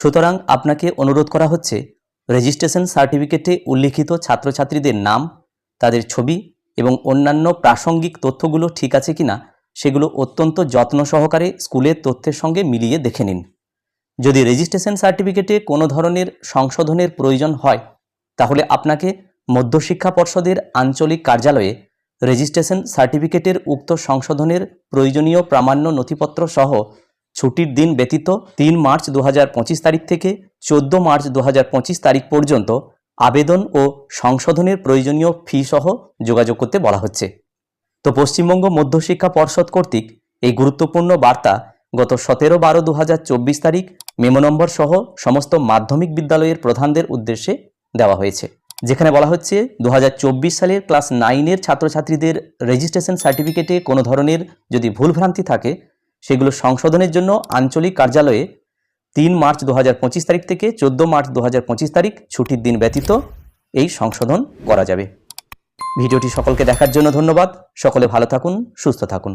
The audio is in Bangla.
সুতরাং আপনাকে অনুরোধ করা হচ্ছে রেজিস্ট্রেশন সার্টিফিকেটে উল্লিখিত ছাত্রছাত্রীদের নাম, তাদের ছবি এবং অন্যান্য প্রাসঙ্গিক তথ্যগুলো ঠিক আছে কিনা সেগুলো অত্যন্ত যত্ন সহকারে স্কুলের তথ্যের সঙ্গে মিলিয়ে দেখে নিন। যদি রেজিস্ট্রেশন সার্টিফিকেটে কোনো ধরনের সংশোধনের প্রয়োজন হয়, তাহলে আপনাকে মধ্যশিক্ষা পর্ষদের আঞ্চলিক কার্যালয়ে রেজিস্ট্রেশন সার্টিফিকেটের উক্ত সংশোধনের প্রয়োজনীয় প্রামাণ্য নথিপত্র সহ ছুটির দিন ব্যতীত তিন মার্চ দু হাজার পঁচিশ তারিখ থেকে চোদ্দ মার্চ দু হাজার পঁচিশ তারিখ পর্যন্ত আবেদন ও সংশোধনের প্রয়োজনীয় ফি সহ যোগাযোগ করতে বলা হচ্ছে। তো পশ্চিমবঙ্গ মধ্যশিক্ষা পর্ষদ কর্তৃক এই গুরুত্বপূর্ণ বার্তা গত সতেরো বারো দু তারিখ মেমো নম্বর সহ সমস্ত মাধ্যমিক বিদ্যালয়ের প্রধানদের উদ্দেশ্যে দেওয়া হয়েছে। যেখানে বলা হচ্ছে দু হাজার চব্বিশ সালের ক্লাস নাইনের ছাত্রছাত্রীদের রেজিস্ট্রেশন সার্টিফিকেটে কোনো ধরনের যদি ভুলভ্রান্তি থাকে সেগুলো সংশোধনের জন্য আঞ্চলিক কার্যালয়ে তিন মার্চ দু হাজার পঁচিশ তারিখ থেকে চোদ্দ মার্চ দু হাজার পঁচিশ তারিখ ছুটির দিন ব্যতীত এই সংশোধন করা যাবে। ভিডিওটি সকলকে দেখার জন্য ধন্যবাদ। সকলে ভালো থাকুন, সুস্থ থাকুন।